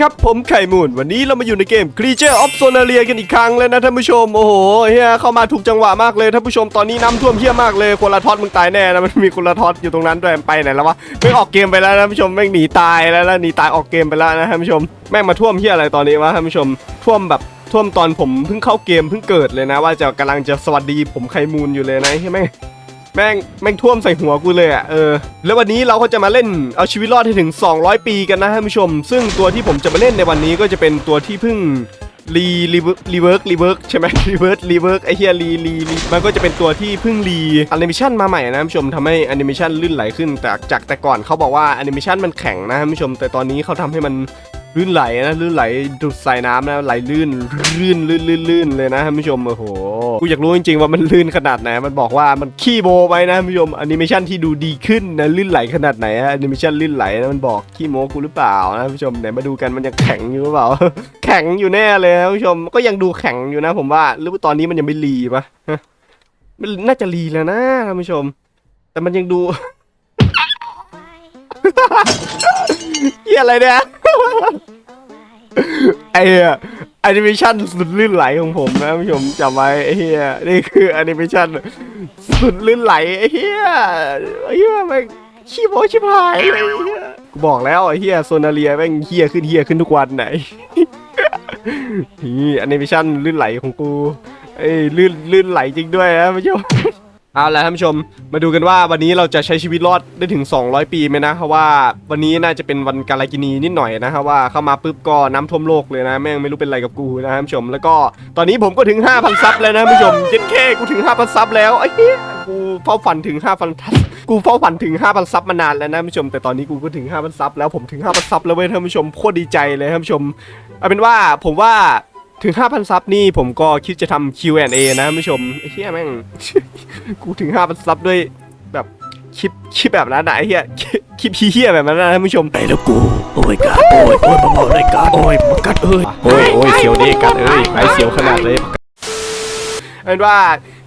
ครับ ผมไข่มูนวันนี้เรามาอยู่ในเกม Creature of Sonaria กันอีกครั้งแล้วนะท่านผู้ชม โอ้โหเฮียเข้ามาถูกจังหวะมากเลยท่านผู้ชมตอนนี้น้ำท่วมเฮียมากเลยคนละทอดมึงตายแน่นะมันมีคนละทอดอยู่ตรงนั้นด้วยไปไหนแล้ววะไม่ออกเกมไปแล้วนะท่านผู้ชมแม่งหนีตายแล้วหนีตายออกเกมไปแล้วนะท่านผู้ชมแม่งมาท่วมเฮียอะไรตอนนี้วะท่านผู้ชมท่วมแบบท่วมตอนผมเพิ่งเข้าเกมเพิ่งเกิดเลยนะ ว่าจะกำลังจะสวัสดีผมไข่มูนอยู่เลยนะใช่ไหม แม่งแม่งท่วมใส่หัวกูเลยอะเออแล้ววันนี้เราก็จะมาเล่นเอาชีวิตรอดให้ถึง 200 ปีกันนะท่านผู้ชม ซึ่งตัวที่ผมจะมาเล่นในวันนี้ก็จะเป็นตัวที่เพิ่งรีรีรีเวิร์กรีเวิร์กใช่ไหมรีเวิร์กรีเวิร์กไอเฮียรีรีรีมันก็จะเป็นตัวที่เพิ่งรีแอนิเมชันมาใหม่นะท่านผู้ชมทำให้แอนิเมชันลื่นไหลขึ้นแต่จากแต่ก่อนเขาบอกว่าแอนิเมชันมันแข็งนะท่านผู้ชม แต่ตอนนี้เขาทำให้มัน ลื่นไหลนะลื่นไหลดูดใส่น้ำนะไหลลื่นลื่นลื่นลื่นลื่นเลยนะท่านผู้ชมโอ้โหกูอยากรู้จริงๆว่ามันลื่นขนาดไหนมันบอกว่ามันขี้โมไปนะท่านผู้ชมแอนิเมชันที่ดูดีขึ้นนะลื่นไหลขนาดไหนแอนิเมชันลื่นไหลนะมันบอกขี้โมกูหรือเปล่านะท่านผู้ชมไหนมาดูกันมันยังแข็งอยู่หรือเปล่า แข็งอยู่แน่เลยท่านผู้ชมก็ยังดูแข็งอยู่นะ ผมว่าหรือว่าตอนนี้มันยังไม่รีปะมันน่าจะรีแล้วนะท่านผู้ชม แต่มันยังดู เฮียอะไรเนี่ยไอ้แอนิเมชันสุดลื่นไหลของผมนะผู้ชมจำไว้ไอ้เฮียนี่คือแอนิเมชันสุดลื่นไหลไอ้เฮียไอ้เฮียแม่งขี้โมชิบหายไอ้เฮียกูบอกแล้วไอ้เฮียโซนาเรียแม่งเฮียขึ้นเฮียขึ้นทุกวันไหนนี่แอนิเมชันลื่นไหลของกูเอ้ลื่นลื่นไหลจริงด้วยนะผู้ชม เอาละท่านผู้ชมมาดูกันว่าวันนี้เราจะใช้ชีวิตรอดได้ถึง 200 ปีไหมนะเพราะว่าวันนี้น่าจะเป็นวันกาลากินีนิดหน่อยนะครับว่าเข้ามาปุ๊บก็น้ำท่วมโลกเลยนะแม่งไม่รู้เป็นไรกับกูนะท่านผู้ชม แล้วก็ตอนนี้ผมก็ถึง 5,000 ซับแล้วนะท่านผู้ชมเจ็ดแค่กูถึง 5,000 ซับแล้วไอ้เหี้ยกูเฝ้าฝันถึง 5,000ทับกูเฝ้าฝันถึง 5,000 ซับมานานแล้วนะท่านผู้ชม แต่ตอนนี้กูก็ถึง 5,000 ซับแล้วผมถึง 5,000 ซับแล้วเว้ยท่านผู้ชมโคตรดีใจเลยท่านผู้ชมเอาเป็นว่าผมว่า ถึง 5,000 ซับนี่ผมก็คิดจะทำ Q&A นะท่านผู้ชมไอ้เหี้ยแม่ง กูถึงห้าพันซับด้วยแบบคลิปคลิปแบบนั้นนะไอ้เหี้ยคลิปคลิปเหี้ยๆแบบนั้นนะท่านผู้ชม ไปแล้วกู โอ้ยกัดโอ้ยโอ้ยมาบอกเลยกัดโอ้ยมากัดเอ้ยโอ้ยโอ้ยเสียวเด็กกันเอ้ยไปเสียวขนาดเลย เอาเป็นว่า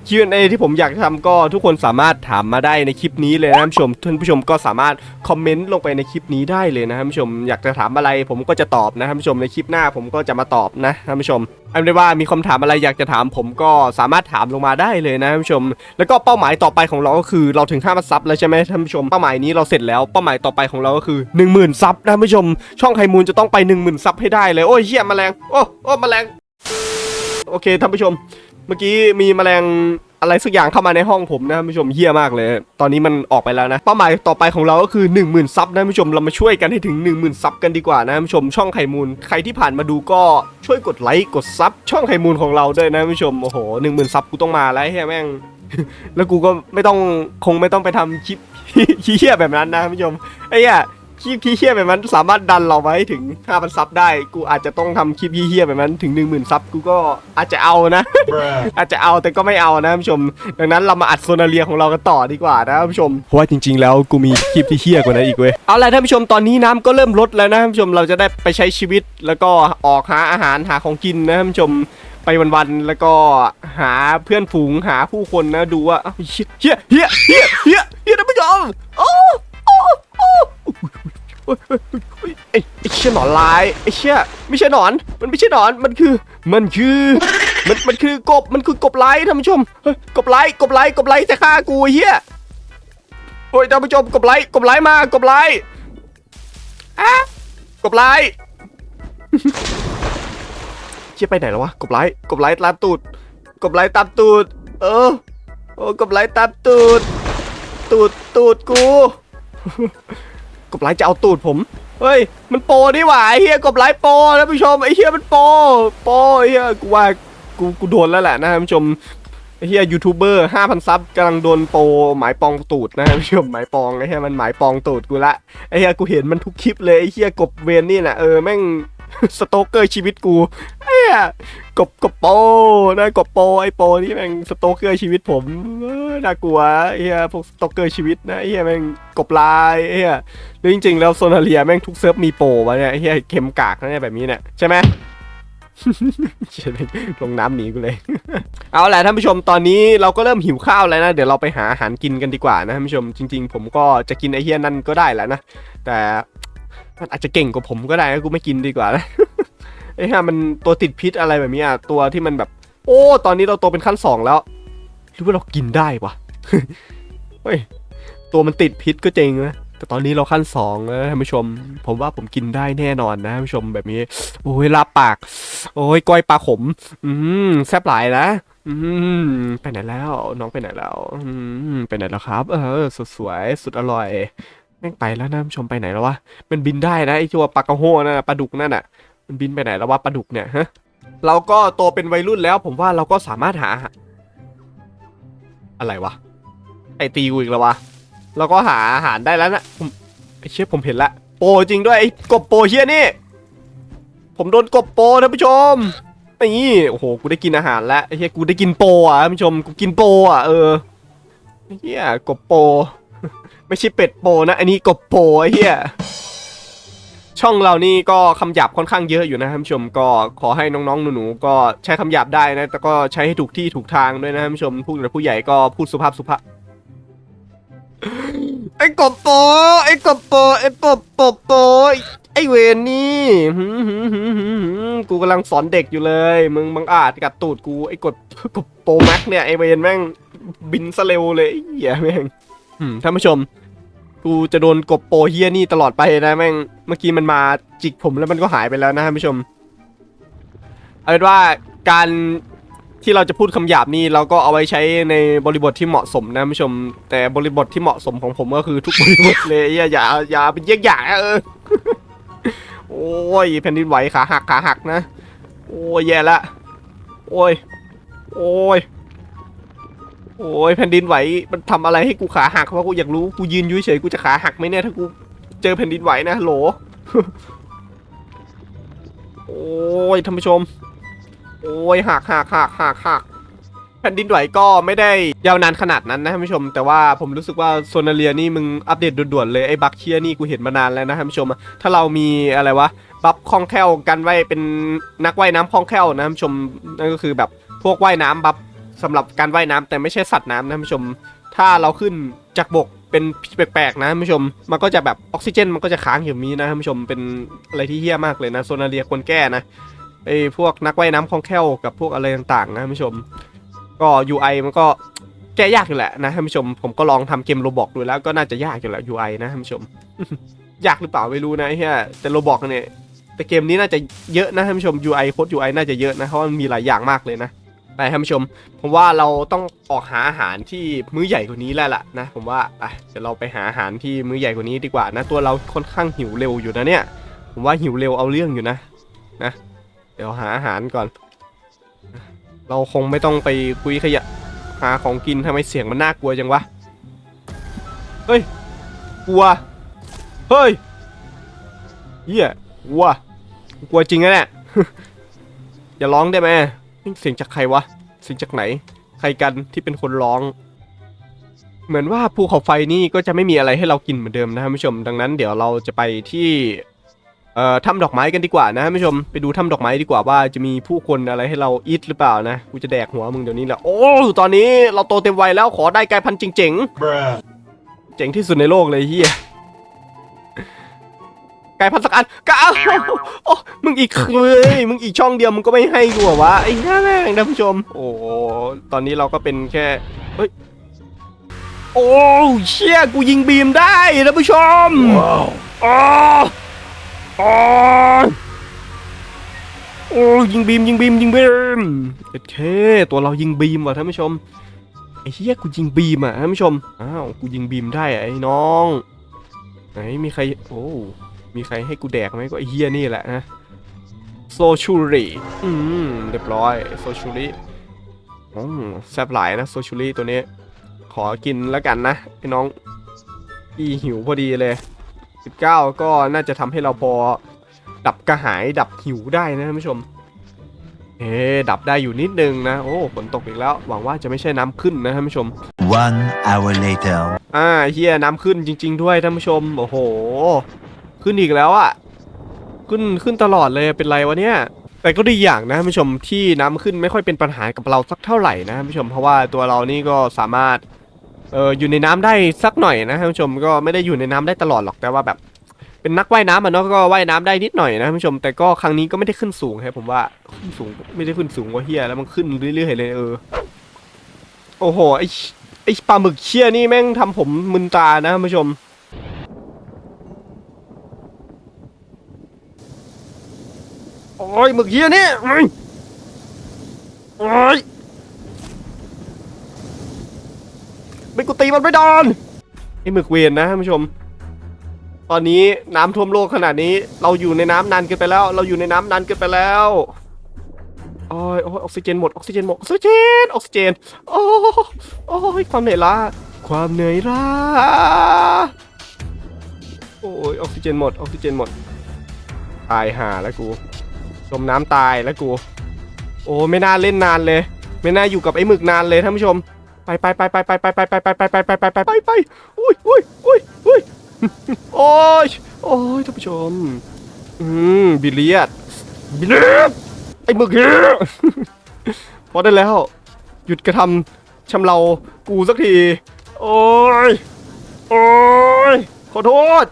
Q&A ที่ผมอยากทำก็ทุกคนสามารถถามมาได้ในคลิปนี้เลยนะท่านผู้ชมท่านผู้ชมก็สามารถคอมเมนต์ลงไปในคลิปนี้ได้เลยนะท่านผู้ชมอยากจะถามอะไรผมก็จะตอบนะท่านผู้ชมในคลิปหน้าผมก็จะมาตอบนะท่านผู้ชมอาเป็นว่ามีคำถามอะไรอยากจะถามผมก็สามารถถามลงมาได้เลยนะท่านผู้ชม แล้วก็เป้าหมายต่อไปของเราก็คือเราถึง5,000ซับแล้วใช่ไหมท่านผู้ชมเป้าหมายนี้เราเสร็จแล้วเป้าหมายต่อไปของเราก็คือ 10,000ซับนะท่านผู้ชม ช่องไฮมูลจะต้องไป 10,000ซับให้ได้เลยโอ้ยเหี้ยแมลงโอ้โอ้แมลงโอเคท่านผู้ชม เมื่อกี้มีแมลงอะไรสักอย่างเข้ามาในห้องผมนะผู้ชมเฮี้ยมากเลย ตอนนี้มันออกไปแล้วนะ เป้าหมายต่อไปของเราก็คือ 1 0,000ซับนะผู้ชมเรามาช่วยกันให้ถึง 1 0,000ซับกันดีกว่านะผู้ชมช่องไข่มูลใครที่ผ่านมาดูก็ช่วยกดไลค์กดซับช่องไข่มูลของเราด้วยนะผู้ชมโอ้โห1 0,000ซับกูต้องมาแล้วเฮียแม่งแล้วกูก็ไม่ต้องคงไม่ต้องไปทำคลิปเฮี้ยแบบนั้นนะผู้ชมไอ้เหี้ย คลิปเฮี้ยแบบนั้นสามารถดันเราไว้ถึง5,000ซับได้ กูอาจจะต้องทำคลิปเฮี้ยแบบนั้นถึง 10,000ซับกูก็อาจจะเอานะ อาจจะเอาแต่ก็ไม่เอานะท่านผู้ชม ดังนั้นเรามาอัดโซนาเรียของเรากันต่อดีกว่านะท่านผู้ชม เพราะว่าจริง ๆ แล้วกูมีคลิปที่เฮี้ยกว่านั้นอีกเว้ย เอาล่ะท่านผู้ชมตอนนี้น้ำก็เริ่มลดแล้วนะท่านผู้ชมเราจะได้ไปใช้ชีวิตแล้วก็ออกหาอาหารหาของกินนะท่านผู้ชมไปวันๆแล้วก็หาเพื่อนฝูงหาผู้คนนะดูว่าอ้าวเฮี้ยเฮี้ยเฮี้ยเฮี้ยเฮี้ยท่านผู้ชมโอ้โอ้โอ้โอ้ยโอ้ยโอ้ยไอ้ไอ้เชี่ย หนอนลายไอ้เชี่ยไม่ใช่หนอน มันไม่ใช่หนอนมันคือ มันคือมันมันคือกบมันคือกบไลท์ท่านผู้ชมกบไลท์กบไลท์กบไลท์จะฆ่ากูเฮียโอ้ยท่านผู้ชมกบไลท์กบไลท์มากบไลท์อะกบไลท์เชี่ยไปไหนแล้ววะกบไลท์กบไลท์ตามตูดกบไลท์ตามตูด เออโอ้กบไลท์ตามตูด ตูดตูดกูกบไลท์จะเอาตูดผม เฮ้ย มันโปรนี่หว่าไอ้เฮียกบไลฟ์โปรท่านผู้ชมไอ้เฮียมันโปรโปรไอ้เฮียกูว่ากูกูโดนแล้วแหละนะผู้ชมไอ้เฮียยูทูบเบอร์ห้าพันซับกำลังโดนโปรหมายปองตูดนะผู้ชมหมายปองไอ้เฮียมันหมายปองตูดกูละไอ้เฮียกูเห็นมันทุกคลิปเลยไอ้เฮียกบเวนนี่แหละเออแม่ง สโตเกอร์ชีวิตกูไอ้เฮียกบกบโปนะกบโปไอ้โปนี่แม่งสโตเกอร์ชีวิตผมน่ากลัวไอ้เฮียพวกสโตเกอร์ชีวิตนะไอ้เฮียแม่งกบลายไอ้เฮียหรือจริงๆแล้วโซนาเรียแม่งทุกเซิร์ฟมีโปวะเนี่ยไอ้เฮียเข็มกากนะเนี่ยแบบนี้เนี่ยใช่ไหมเชี่ยลงน้ำหนีกูเลย เอาแหละท่านผู้ชมตอนนี้เราก็เริ่มหิวข้าวแล้วนะ เดี๋ยวเราไปหาอาหารกินกันดีกว่านะท่านผู้ชมจริง ๆ ผมก็จะกินไอเฮียนั่นก็ได้แหละนะ แต่ มันอาจจะเก่งกว่าผมก็ได้นะกูไม่กินดีกว่านะไอ้ห่ามันตัวติดพิษอะไรแบบนี้อะตัวที่มันแบบ โอ้ ตอนนี้เราโตเป็นขั้นสองแล้วหรือว่าเรากินได้วะเฮ้ยตัวมันติดพิษก็จริงนะแต่ตอนนี้เราขั้นสองแล้วท่านผู้ชม ผมว่าผมกินได้แน่นอนนะท่านผู้ชมแบบนี้ โอ้ยลาปาก โอ้ยก้อยปลาขม อืมแซ่บหลายนะอืมไปไหนแล้ว น้องไปไหนแล้ว อืมไปไหนแล้วครับ เออสดสวยสุดอร่อย ม่งไปแล้วนะท่านชมไปไหนแล้ววะ มันบินได้นะไอ้ตัวปลากระโห้นั่นนะปลาดุกนั่นน่ะ มันบินไปไหนแล้ววะปลาดุกเนี่ยฮะ เราก็โตเป็นวัยรุ่นแล้วผมว่าเราก็สามารถหา อะไรวะ ไอตีกูอีกแล้ววะ เราก็หาอาหารได้แล้วนะผมไอเชี่ยผมเห็นละ โปจริงด้วยไอกบโปเชี่ยนี่ ผมโดนกบโปท่านผู้ชมนี่โอ้โห กูได้กินอาหารแล้วไอเหี้ยกูได้กินโปอะท่านผู้ชม กูกินโปอะเออไอเหี้ยกบโป ไม่ใช่เป็ดโปนะ อันนี้กบโปไอ้เหี้ยช่องเรานี่ก็คำหยาบค่อนข้างเยอะอยู่นะท่านผู้ชมก็ขอให้น้องๆหนูๆก็ใช้คำหยาบได้นะ แต่ก็ใช้ให้ถูกที่ถูกทางด้วยนะท่านผู้ชมผู้หลักผู้ใหญ่ก็พูดสุภาพสุภาพไอ้กบโปไอ้กบโปไอ้ปบปบโปไอ้เวรนี่หืมหืมหืมหืมหืมกูกำลังสอนเด็กอยู่เลย มึงบังอาจกัดตูดกูไอ้กดกบโปแม็กเนี่ยไอ้เวรแม่งบินซะเร็วเลยอ้เหี้ยแม่งท่านผู้ชม กูจะโดนกบโปเฮียนี่ตลอดไปนะแม่งเมื่อกี้มันมาจิกผมแล้วมันก็หายไปแล้วนะท่านผู้ชมเอาเป็นว่าการที่เราจะพูดคำหยาบนี่เราก็เอาไว้ใช้ในบริบทที่เหมาะสมนะท่านผู้ชม แต่บริบทที่เหมาะสมของผมก็คือทุกบริบทเลยอย่าอย่าอย่าเป็นเยี่ยงอย่างนะเออโอ้ยแผ่นดินไหวขาหักขาหักนะ โอ้ยแย่ละโอ้ยโอ้ย โอ้ยแผ่นดินไหวมันทำอะไรให้กูขาหักเพราะกูอยากรู้กูยืนยู่เฉยกูจะขาหักไหมเนี่ยถ้ากูเจอแผ่นดินไหวนะโหลโอ้ยท่านผู้ชม โอ้ยหักหักหักหักหักแผ่นดินไหวก็ไม่ได้ยาวนานขนาดนั้นนะท่านผู้ชม แต่ว่าผมรู้สึกว่าโซนาเลียนี่มึงอัปเดตด่วนๆเลยไอ้บัคเชียนี่กูเห็นมานานแล้วนะท่านผู้ชม ถ้าเรามีอะไรวะบัฟคล่องแคล่วกันไว้เป็นนักว่ายน้ำคล่องแคล่วนะท่านผู้ชมนั่นก็คือแบบพวกว่ายน้ำบัฟ สำหรับการว่ายน้ำแต่ไม่ใช่สัตว์น้ำนะท่านผู้ชม ถ้าเราขึ้นจากบกเป็นแปลกๆนะท่านผู้ชม มันก็จะแบบออกซิเจนมันก็จะค้างอยู่มีนะท่านผู้ชมเป็นอะไรที่เฮี้ยมากเลยนะโซนาเลียควรแก้นะไอ้พวกนักว่ายน้ำคล่องแคล่วกับพวกอะไรต่างๆนะท่านผู้ชม ก็ UI มันก็แก้ยากอยู่แหละนะท่านผู้ชม ผมก็ลองทำเกมโรบอกดูแล้วก็น่าจะยากอยู่แหละ UI นะท่านผู้ชม ยากหรือเปล่าไม่รู้นะเฮียแต่โรบอกเนี่ยแต่เกมนี้น่าจะเยอะนะท่านผู้ชม UI โค้ด UI น่าจะเยอะนะเพราะมันมีหลายอย่างมากเลยนะ ไปท่านผู้ชม ผมว่าเราต้องออกหาอาหารที่มื้อใหญ่กว่านี้แล้วล่ะนะ ผมว่าไปเดี๋ยวเราไปหาอาหารที่มื้อใหญ่กว่านี้ดีกว่านะตัวเราค่อนข้างหิวเร็วอยู่นะเนี่ย ผมว่าหิวเร็วเอาเรื่องอยู่นะนะ เดี๋ยวหาอาหารก่อน เราคงไม่ต้องไปคุยขยะหาของกินทำไมเสียงมันน่ากลัวจังวะเฮ้ยกลัวเฮ้ยเหี้ยกลัวกลัวจริงนะเนี่ยอย่าร้องได้ไหม เสียงจากใครวะ เสียงจากไหน ใครกันที่เป็นคนร้อง เหมือนว่าภูเขาไฟนี่ก็จะไม่มีอะไรให้เรากินเหมือนเดิมนะท่านผู้ชม ดังนั้นเดี๋ยวเราจะไปที่เอ่อถ้ำดอกไม้กันดีกว่านะท่านผู้ชม ไปดูถ้ำดอกไม้ดีกว่าว่าจะมีผู้คนอะไรให้เราอิทหรือเปล่านะ กูจะแดกหัวมึงเดี๋ยวนี้แหละ โอ้ ตอนนี้เราโตเต็มวัยแล้วขอได้กลายพันธุ์เจ๋งๆ เจ๋งที่สุดในโลกเลยเฮียก ลายพันธุ์สักอันก็เอาโอ้มึงอีกเลยมึงอีกช่องเดียวมึงก็ไม่ให้กูเหรอวะไอ้ห่าแม่งท่านผู้ชม โอ้ตอนนี้เราก็เป็นแค่เฮ้ยโอ้เชี่ยกูยิงบีมได้ท่านผู้ชมว้าวอ๋ออ๋อโอ้ยิงบีมยิงบีมยิงบีมโอเคตัวเรายิงบีมว่ะท่านผู้ชมไอ้เหี้ยกูยิงบีมอะท่านผู้ชมอ้าวกูยิงบีมได้อะไอ้น้องไหนมีใครโอ้ มีใครให้กูแดกไหมก็ไอ้เหี้ยนี่แหละนะโซชูริอืมเรียบร้อยโซชูริอืมแซ่บหลายนะโซชูริตัวนี้ ขอกินแล้วกันนะไอ้น้อง อีหิวพอดีเลย 19 ก็น่าจะทำให้เราพอ ดับกระหายดับหิวได้นะท่านผู้ชม เอ๊ะดับได้อยู่นิดนึงนะ โอ้ฝนตกอีกแล้ว หวังว่าจะไม่ใช่น้ำขึ้นนะท่านผู้ชม One hour later. อ่าเฮียน้ำขึ้นจริง ๆ ด้วยท่านผู้ชม โอ้โห ขึ้นอีกแล้วอะขึ้นขึ้นตลอดเลยเป็นไรวะเนี่ยแต่ก็ดีอย่างนะท่านผู้ชมที่น้ำขึ้นไม่ค่อยเป็นปัญหากับเราสักเท่าไหร่นะท่านผู้ชมเพราะว่าตัวเรานี่ก็สามารถเอออยู่ในน้ำได้สักหน่อยนะท่านผู้ชมก็ไม่ได้อยู่ในน้ำได้ตลอดหรอกแต่ว่าแบบ เป็นนักว่ายน้ำอะเนาะก็ว่ายน้ำได้นิดหน่อยนะท่านผู้ชมแต่ก็ครั้งนี้ก็ไม่ได้ขึ้นสูงครับผมว่าขึ้นสูงไม่ได้ขึ้นสูงว่าเฮียแล้วมันขึ้นเรื่อยๆเลยเออโอ้โหไอไอปลาหมึกเชี่ยนี่แม่งทำผมมึนตานะท่านผู้ชม โอ้ยหมึกเฮียนี่โอ้ยโอ้ยไม่กูตีมันไม่โดนไอหมึกเวียนนะท่านผู้ชม ตอนนี้น้ำท่วมโลกขนาดนี้ เราอยู่ในน้ำนานเกินไปแล้ว เราอยู่ในน้ำนานเกินไปแล้วโอ้ยโอ้ยออกซิเจนหมดออกซิเจนหมดออกซิเจนออกซิเจนโอ้โอ้ยความเหนื่อยล้าความเหนื่อยล้าโอ้ยออกซิเจนหมดออกซิเจนหมดตายห่าแล้วกู จมน้ำตายแล้วกู โอ้ไม่น่าเล่นนานเลย ไม่น่าอยู่กับไอ้หมึกนานเลยท่านผู้ชม ไปไปไปไปไปไปไปไปไปไปไปไปไปไปไปไปอุ้ยอุ้ยอุ้ยอุ้ยโอ้ยโอ้ยท่านผู้ชม อืมบิเลียดบิเลียดไอ้หมึกเพอได้แล้ว หยุดกระทำชำเรากูสักที โอ้ยโอ้ยขอโทษ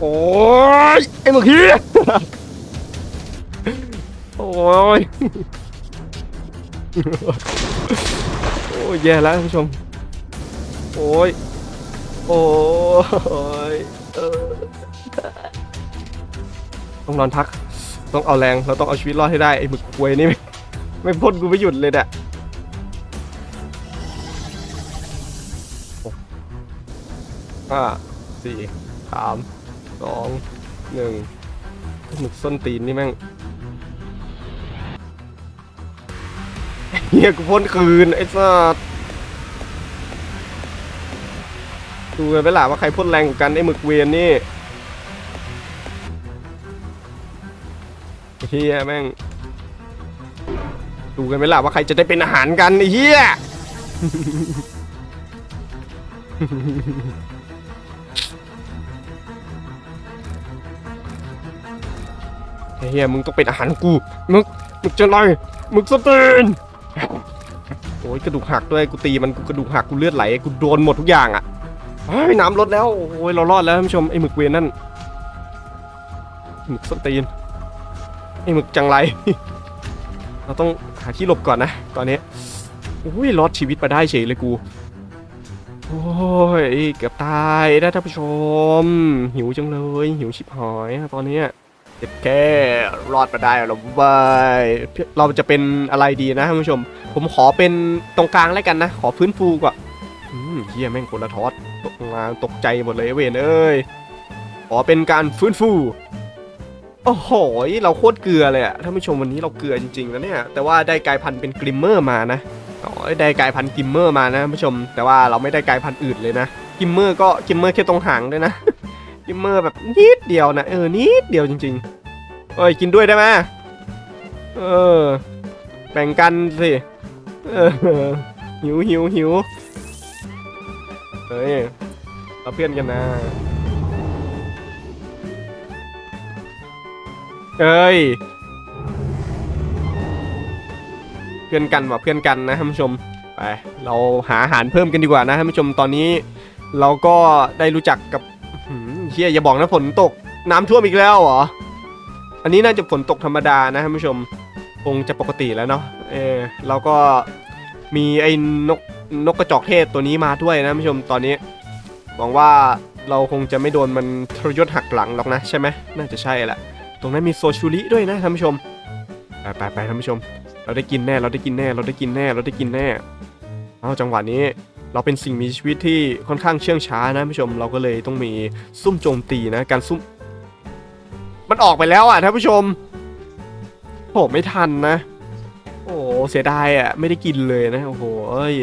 โอ้ยไอ้หมึกเฮียโอ้ยโอ้ยแย่แล้วท่านผู้ชม โอ้ย โอ้ยเออต้องนอนพัก ต้องเอาแรง เราต้องเอาชีวิตรอดให้ได้ ไอ้หมึกควยนี่ไม่ไม่พ้นกูไม่หยุดเลยเนี่ยอ้ห้าสี่สาม สองหนึ่งหมึกส้นตีนนี่แม่งเฮียกูพ้นคืน ไอ้สัสดูกันไปล่ะว่าใครพ่นแรงกว่ากันไอ้หมึกเวียนนี่เฮียแม่ง ดูกันไปล่ะว่าใครจะได้เป็นอาหารกันไอ้เฮีย เฮียมึงต้องเป็นอาหารกู มึง มึงจะไรมึงสเตนโอ้ยกระดูกหักด้วยกูตีมันกูกระดูกหักกูเลือดไหลกูโดนหมดทุกอย่างอะเฮ้ยน้ำลดแล้วโอ้ยเรารอดแล้วท่านผู้ชมไอ้หมึกเวียนนั่นหมึกสตีนไอ้หมึกจังไร เราต้องหาที่หลบก่อนนะ ตอนนี้โอ้ยรอดชีวิตมาได้เฉยเลยกูโอ้ยเกือบตายนะท่านผู้ชม หิวจังเลย หิวชิบหายตอนเนี้ย เจ็บแค่รอดมาได้เราบายเราจะเป็นอะไรดีนะท่านผู้ชม ผมขอเป็นตรงกลางแล้วกันนะ ขอฟื้นฟูก่อนเฮียแม่งคนละทอดตกงานตกใจหมดเลยเวนเอ้ยขอเป็นการฟื้นฟูโอ้โห เราโคตรเกลือเลยอะท่านผู้ชมวันนี้เราเกลือจริงๆนะเนี่ย แต่ว่าได้กลายพันธุ์เป็นกลิมเมอร์มานะอ๋อได้กลายพันธุ์กลิมเมอร์มานะท่านผู้ชม แต่ว่าเราไม่ได้กลายพันธุ์อื่นเลยนะกริมเมอร์ก็กริมเมอร์แค่ตรงหางด้วยนะ กิมเมอร์แบบนิดเดียวนะเออนิดเดียวจริงๆเอ้ยกินด้วยได้ไหมเออแบ่งกันสิเออหิวหิวหิวเฮ้ยเราเพื่อนกันนะเอ้ยเพื่อนกันว่ะเพื่อนกันนะท่านผู้ชมไปเราหาอาหารเพิ่มกันดีกว่านะท่านผู้ชมตอนนี้ เราก็ได้รู้จักกับ เฮียอย่าบอกนะฝนตกน้ำท่วมอีกแล้วเหรอ อันนี้น่าจะฝนตกธรรมดานะท่านผู้ชม คงจะปกติแล้วเนาะ เออเราก็มีไอ้นกนกกระจอกเทศตัวนี้มาด้วยนะท่านผู้ชมตอนนี้ หวังว่าเราคงจะไม่โดนมันทรยศหักหลังหรอกนะใช่ไหมน่าจะใช่แหละ ตรงนั้นมีโซชูริด้วยนะท่านผู้ชม ไปไปไปท่านผู้ชม เราได้กินแน่ เราได้กินแน่ เราได้กินแน่ เราได้กินแน่ เอาจังหวะนี้ เราเป็นสิ่งมีชีวิตที่ค่อนข้างเชื่องช้านะผู้ชมเราก็เลยต้องมีซุ่มโจมตีนะการซุ่มมันออกไปแล้วอะท่านผู้ชมโหไม่ทันนะ โอ้เสียดายอะไม่ได้กินเลยนะโอ้โหเอ้ย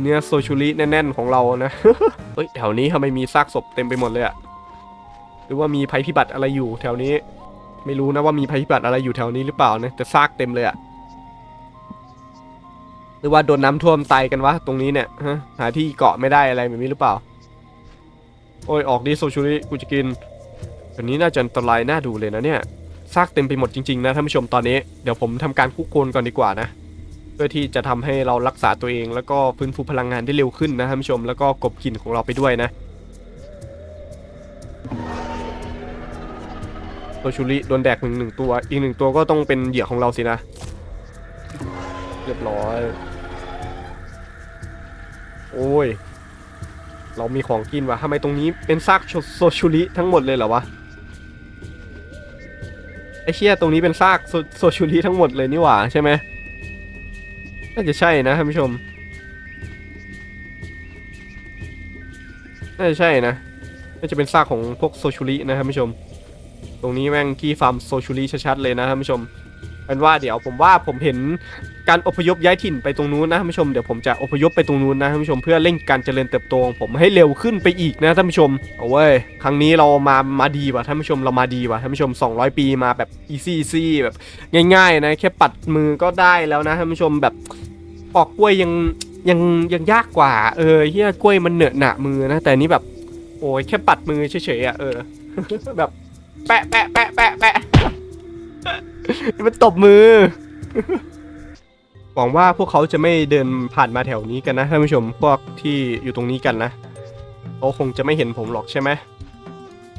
เนื้อโซชูริแน่นๆของเรานะเฮ้ยแถวนี้ทำไมมีซากศพเต็มไปหมดเลยอะหรือว่ามีภัยพิบัติอะไรอยู่แถวนี้ ไม่รู้นะว่ามีภัยพิบัติอะไรอยู่แถวนี้หรือเปล่านะแต่ซากเต็มเลยอะ รือว่าโดนน้ำท่วมตายกันวะตรงนี้เนี่ยฮะหาที่เกาะไม่ได้อะไรแบบนี้หรือเปล่า โอ้ยออกดิโซชูริกูจะกินอันนี้น่าจะอันตรายน่าดูเลยนะเนี่ยซากเต็มไปหมดจริงๆนะท่านผู้ชมตอนนี้เดี๋ยวผมทำการคุกคนก่อนดีกว่านะเพื่อที่จะทำให้เรารักษาตัวเอง แล้วก็ฟื้นฟูพลังงานได้เร็วขึ้นนะท่านผู้ชมแล้วก็กบกลิ่นของเราไปด้วยนะโซชูริโดนแดกหนึ่งหนึ่งตัว อีกหนึ่งตัวก็ต้องเป็นเหยื่อของเราสินะ เรียบร้อย โอ้ย เรามีของกินวะทำไมตรงนี้เป็นซากโซชูริทั้งหมดเลยเหรอวะ ไอเชี่ยตรงนี้เป็นซากโซโซชูริทั้งหมดเลยนี่หว่าใช่ไหมน่าจะใช่นะท่านผู้ชม น่าจะใช่นะ น่าจะเป็นซากของพวกโซชูรินะท่านผู้ชม ตรงนี้แม่งที่ฟาร์มโซชูริชัดๆเลยนะท่านผู้ชม เป็นว่าเดี๋ยวผมว่าผมเห็นการอพยพย้ายถิ่นไปตรงนู้นนะท่านผู้ชมเดี๋ยวผมจะอพยพไปตรงนู้นนะท่านผู้ชมเพื่อเร่งการเจริญเติบโตของผมให้เร็วขึ้นไปอีกนะท่านผู้ชมเอาเว้ยครั้งนี้เรามามาดีว่ะท่านผู้ชมเรามาดีว่ะท่านผู้ชม 200 ปีมาแบบอีซี่ซี่แบบง่ายๆนะแค่ปัดมือก็ได้แล้วนะท่านผู้ชมแบบปอกกล้วยยังยังยังยากกว่า เออเฮียกล้วยมันเหนอะหนะมือนะ แต่นนี้แบบ โอ้ยแค่ปัดมือเฉยๆอะเออแบบแปะแปะแปะแปะแปะ นี่มันตบมือ หวังว่าพวกเขาจะไม่เดินผ่านมาแถวนี้กันนะท่านผู้ชมพวกที่อยู่ตรงนี้กันนะเขาคงจะไม่เห็นผมหรอกใช่ไหม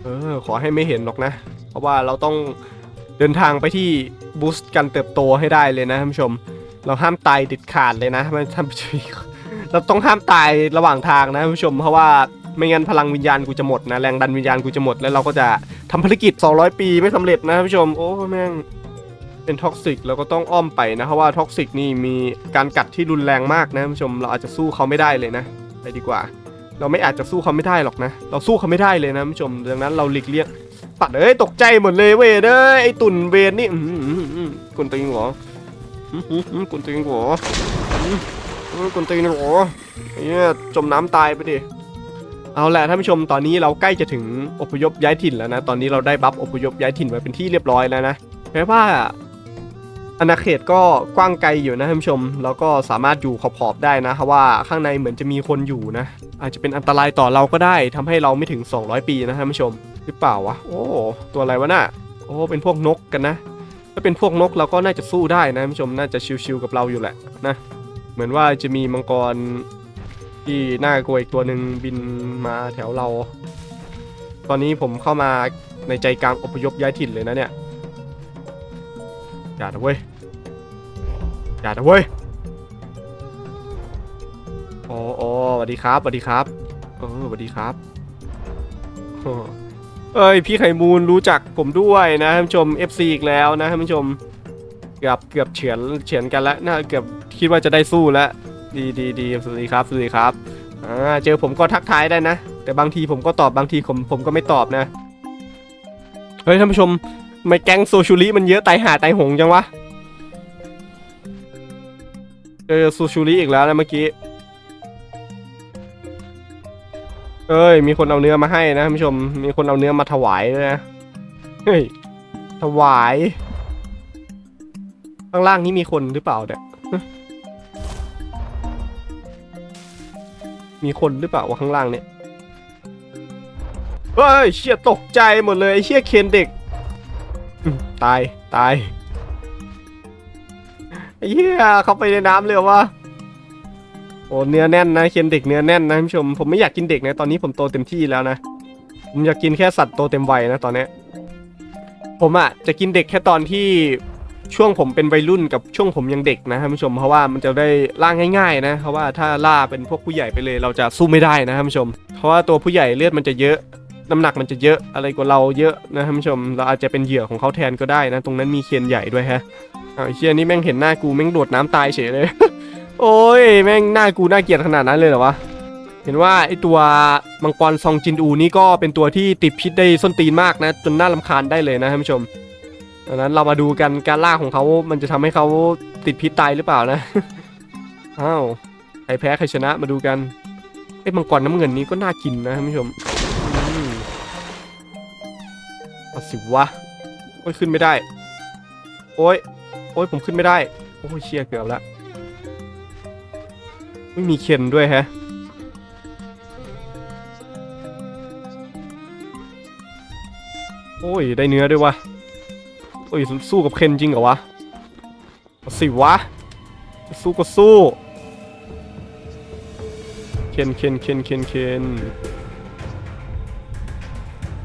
เออ ขอให้ไม่เห็นหรอกนะ เพราะว่าเราต้องเดินทางไปที่บูสต์การเติบโตให้ได้เลยนะท่านผู้ชม เราห้ามตายเด็ดขาดเลยนะไม่ท่านผู้ชมเราต้องห้ามตายระหว่างทางนะท่านผู้ชม เพราะว่าไม่งั้นพลังวิญญาณกูจะหมดนะแรงดันวิญญาณกูจะหมดแล้วเราก็จะ ทำภารกิจ 200 ปีไม่สำเร็จนะผู้ชม โอ้แม่งเป็นท็อกซิกเราก็ต้องอ้อมไปนะเพราะว่าท็อกซิกนี่มีการกัดที่รุนแรงมากนะผู้ชมเราอาจจะสู้เขาไม่ได้เลยนะไปดีกว่า เราไม่อาจจะสู้เขาไม่ได้หรอกนะ เราสู้เขาไม่ได้เลยนะผู้ชมดังนั้นเราหลีกเลี่ยงปัดเอ้ยตกใจหมดเลยเว้ยเด้อไอตุ่นเวนนี่อื้อหืออื้อหือกุนตีนหัวอื้อหืออื้อกุนตีนหัวอื้ออื้อกุนตีนหัวไอ้เหี้ยจมน้ำตายไปดิ เอาแหละท่านผู้ชมตอนนี้เราใกล้จะถึงอพยพย้ายถิ่นแล้วนะ ตอนนี้เราได้บัฟอพยพย้ายถิ่นไว้เป็นที่เรียบร้อยแล้วนะแม้ว่าอาณาเขตก็กว้างไกลอยู่นะท่านผู้ชม แล้วก็สามารถอยู่ขอบๆได้นะเพราะว่าข้างในเหมือนจะมีคนอยู่นะ อาจจะเป็นอันตรายต่อเราก็ได้ทำให้เราไม่ถึง 200 ปีนะท่านผู้ชม หรือเปล่าวะ โอ้ตัวอะไรวะน่ะโอ้เป็นพวกนกกันนะถ้าเป็นพวกนกเราก็น่าจะสู้ได้นะท่านผู้ชมน่าจะชิวๆกับเราอยู่แหละนะเหมือนว่าจะมีมังกร ที่น่ากลัวอีกตัวหนึ่งบินมาแถวเรา ตอนนี้ผมเข้ามาในใจกลางอพยพย้ายถิ่นเลยนะเนี่ย อย่านะเว้ย อย่านะเว้ยอ๋ออ๋อสวัสดีครับสวัสดีครับ เออสวัสดีครับ เอ้ย พี่ไข่มูลรู้จักผมด้วยนะท่านผู้ชม FC อีกแล้วนะท่านผู้ชม เกือบเกือบเฉือนเฉือนกันแล้วน่าเกือบคิดว่าจะได้สู้แล้ว ดีดีดีสวัสดีครับสวัสดีครับอ่าเจอผมก็ทักทายได้นะ แต่บางทีผมก็ตอบบางทีผมผมก็ไม่ตอบนะ เฮ้ยท่านผู้ชมไม่แก๊งโซชูริมันเยอะตายหาตายหงจังวะเจอโซชูริอีกแล้วนะเมื่อกี้เอ้ยมีคนเอาเนื้อมาให้นะท่านผู้ชมมีคนเอาเนื้อมาถวายด้วยนะเฮ้ยถวาย ข้างล่างนี้มีคนหรือเปล่าเนี่ย มีคนหรือเปล่าวะข้างล่างเนี่ยเฮ้ยเชี่ยตกใจหมดเลยไอ้เชี่ยเคนเด็กตายตายไอ้เหี้ยเขาไปในน้ำเลยวะโอ้เนื้อแน่นนะเคนเด็กเนื้อแน่นนะท่านผู้ชมผมไม่อยากกินเด็กนะตอนนี้ผมโตเต็มที่แล้วนะผมอยากกินแค่สัตว์โตเต็มวัยนะตอนนี้ผมอะจะกินเด็กแค่ตอนที่ ช่วงผมเป็นวัยรุ่นกับช่วงผมยังเด็กนะท่านผู้ชมเพราะว่ามันจะได้ล่าง่ายๆนะเพราะว่าถ้าล่าเป็นพวกผู้ใหญ่ไปเลย เราจะสู้ไม่ได้นะท่านผู้ชม เพราะว่าตัวผู้ใหญ่เลือดมันจะเยอะน้ำหนักมันจะเยอะอะไรกว่าเราเยอะนะท่านผู้ชม เราอาจจะเป็นเหยื่อของเขาแทนก็ได้นะ ตรงนั้นมีเคียนใหญ่ด้วยฮะอ้าวไอเชียนนี่แม่งเห็นหน้ากูแม่งโดดน้ำตายเฉยเลย โอ้ยแม่งหน้ากูน่าเกลียดขนาดนั้นเลยเหรอวะเห็นว่าไอตัวมังกรซองจินอูนี่ก็เป็นตัวที่ติดพิษได้ส้นตีนมากนะ จนน่าลำคาญได้เลยนะท่านผู้ชม ดังนั้นเรามาดูกันการล่าของเขา มันจะทำให้เขาติดพิษตายหรือเปล่านะ อ้าว ใครแพ้ใครชนะมาดูกันไอ้มังกรน้ำเงินนี้ก็น่ากินนะท่านผู้ชมอืมเอาสิวะ โอ้ยขึ้นไม่ได้ โอ้ย โอ้ยผมขึ้นไม่ได้ โอ้ยเชียเกือบละ ไม่มีเคนด้วยแฮะโอ้ย ได้เนื้อด้วยวะ อ้ยสู้กับเคนจริงเหรอวะสิวะ สู้ก็สู้เคนเคนเคนเคนเคน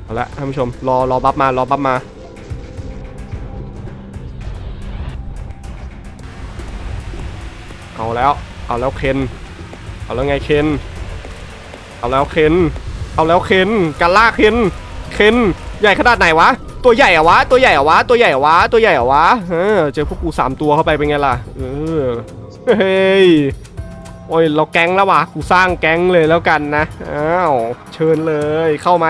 เอาละท่านผู้ชมรอรอบัฟมารอบัฟมาเอาแล้วเอาแล้วเคนเอาแล้วไงเคนเอาแล้วเคนเอาแล้วเคนกันล่าเคนเคนใหญ่ขนาดไหนวะ ตัวใหญ่อะวะ ตัวใหญ่อะวะ ตัวใหญ่อะวะ ตัวใหญ่อะวะ เออ เจอพวกกูสามตัวเข้าไปเป็นไงล่ะ เออ เฮ้ย โอ้ย เราแก๊งแล้ววะ กูสร้างแก๊งเลยแล้วกันนะ อ้าว เชิญเลย เข้าไหม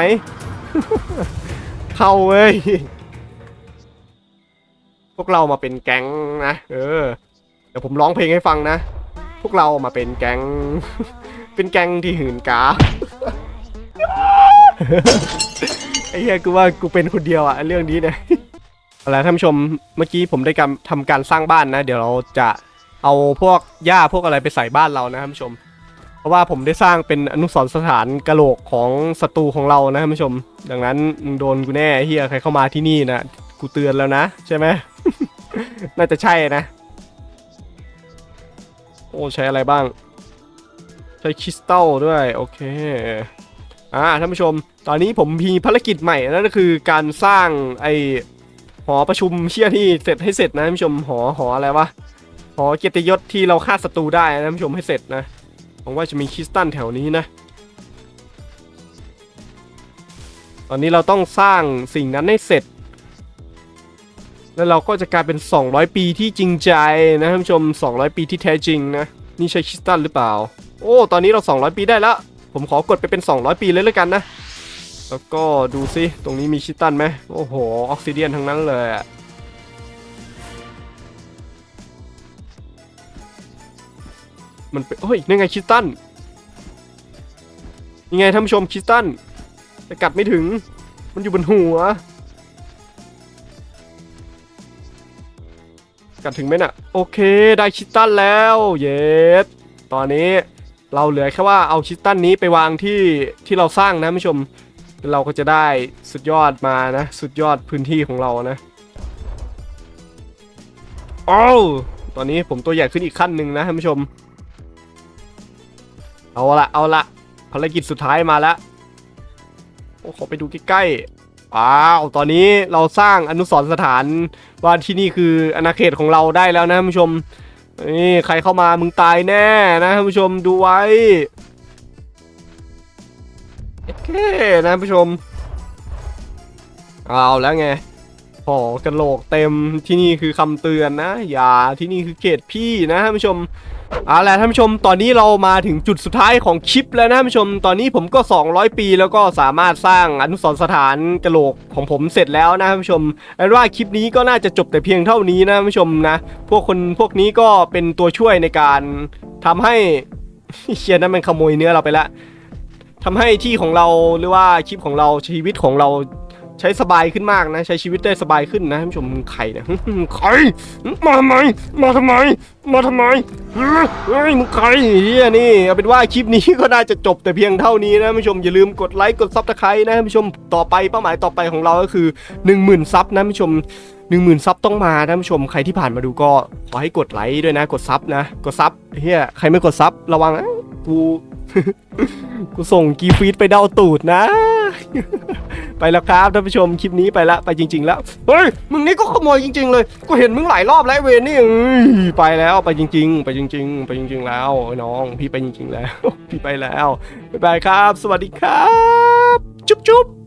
เข้าเว้ย พวกเรามาเป็นแก๊งนะ เออ เดี๋ยวผมร้องเพลงให้ฟังนะ พวกเรามาเป็นแก๊ง เป็นแก๊งที่หื่นกา ไอ้เหี้ยกูว่ากูเป็นคนเดียวอะเรื่องนี้เนี่ยเอาละท่านผู้ชมเมื่อกี้ผมได้การทำการสร้างบ้านนะ เดี๋ยวเราจะเอาพวกหญ้าพวกอะไรไปใส่บ้านเรานะท่านผู้ชม เพราะว่าผมได้สร้างเป็นอนุสรณ์สถานกะโหลกของศัตรูของเรานะท่านผู้ชม ดังนั้นมึงโดนกูแน่เฮียใครเข้ามาที่นี่นะกูเตือนแล้วนะ ใช่ไหม น่าจะใช่นะ โอ้ใช้อะไรบ้าง ใช้คริสตัลด้วย โอเค อ่าท่านผู้ชม ตอนนี้ผมมีภารกิจใหม่นั่นก็คือการสร้างไอหอประชุมเชี่ยที่เสร็จให้เสร็จนะท่านผู้ชมหอหออะไรวะหอเกียรติยศที่เราฆ่าศัตรูได้นะท่านผู้ชมให้เสร็จนะหวังว่าจะมีคริสตัลแถวนี้นะ ตอนนี้เราต้องสร้างสิ่งนั้นให้เสร็จ แล้วเราก็จะกลายเป็น 200 ปีที่จริงใจนะท่านผู้ชม 200 ปีที่แท้จริงนะ นี่ใช่คริสตัลหรือเปล่า โอ้ ตอนนี้เรา 200 ปีได้แล้ว ผมขอกดไปเป็น 200 ปีเลยแล้วกันนะ แล้วก็ดูซิ ตรงนี้มีคริตัลไหมโอ้โห ออกซิเดียนทั้งนั้นเลยอะมันเป็นเฮ้ยนี่ไงคิสตัลนี่ไงท่านผู้ชมคิสตัลแต่กัดไม่ถึง มันอยู่บนหัว กัดถึงไหมน่ะ โอเค ได้คิสตัลแล้ว เยสตอนนี้ เราเหลือแค่ว่าเอาคริสตัลนี้ไปวางที่ที่เราสร้างนะผู้ชม เราก็จะได้สุดยอดมานะ สุดยอดพื้นที่ของเรานะโอ้ตอนนี้ผมตัวใหญ่ขึ้นอีกขั้นหนึ่งนะท่านผู้ชม เอาละเอาละภารกิจสุดท้ายมาแล้วโอ้ขอไปดูใกล้ๆว้าวตอนนี้เราสร้างอนุสรณ์สถานว่าที่นี่คืออาณาเขตของเราได้แล้วนะท่านผู้ชม นี่ใครเข้ามามึงตายแน่นะท่านผู้ชมดูไว้โอเคนะท่านผู้ชมเอาแล้วไงหอกระโหลกเต็มที่นี่คือคำเตือนนะ อย่าที่นี่คือเขตพี่นะท่านผู้ชม เอาละท่านผู้ชมตอนนี้เรามาถึงจุดสุดท้ายของคลิปแล้วนะท่านผู้ชมตอนนี้ผมก็ 200 ปี แล้วก็สามารถสร้างอนุสรณ์สถานกระโหลกของผมเสร็จแล้วนะท่านผู้ชมอันว่าคลิปนี้ก็น่าจะจบแต่เพียงเท่านี้นะท่านผู้ชมนะ พวกคนพวกนี้ก็เป็นตัวช่วยในการทำให้เชียนั้นมันขโมยเนื้อเราไปละทำให้ที่ของเราหรือว่าคลิปของเราชีวิตของเรา ใช้สบายขึ้นมากนะ ใช้ชีวิตได้สบายขึ้นนะท่านผู้ชมมึงใครเนี่ยใครมาทำไม มาทำไม มาทำไมเฮ้ยมึงใครเฮียนี่เอาเป็นว่าคลิปนี้ก็น่าจะจบแต่เพียงเท่านี้นะท่านผู้ชมอย่าลืมกดไลค์กดซับสไครต์นะท่านผู้ชมต่อไปเป้าหมายต่อไปของเราก็คือ 10,000ซับนะท่านผู้ชมหนึ่งหมื่นซับต้องมาท่านผู้ชมใครที่ผ่านมาดูก็ขอให้กดไลค์ด้วยนะ กดซับนะกดซับเฮียใครไม่กดซับระวังนะกูกูส่งกีฟีดไปเดาตูดนะ ไปแล้วครับท่านผู้ชมคลิปนี้ไปละไปจริง ๆ แล้วเฮ้ยมึงนี่ก็ขโมยจริง ๆ เลยกูเห็นมึงหลายรอบแล้วเวรนี่ไปแล้วไปจริง ๆ ไปจริง ๆ ไปจริง ๆ แล้วน้องพี่ไปจริง ๆ แล้ว พี่ไปแล้วบ๊ายบายครับ สวัสดีครับ จุ๊บจุ๊บ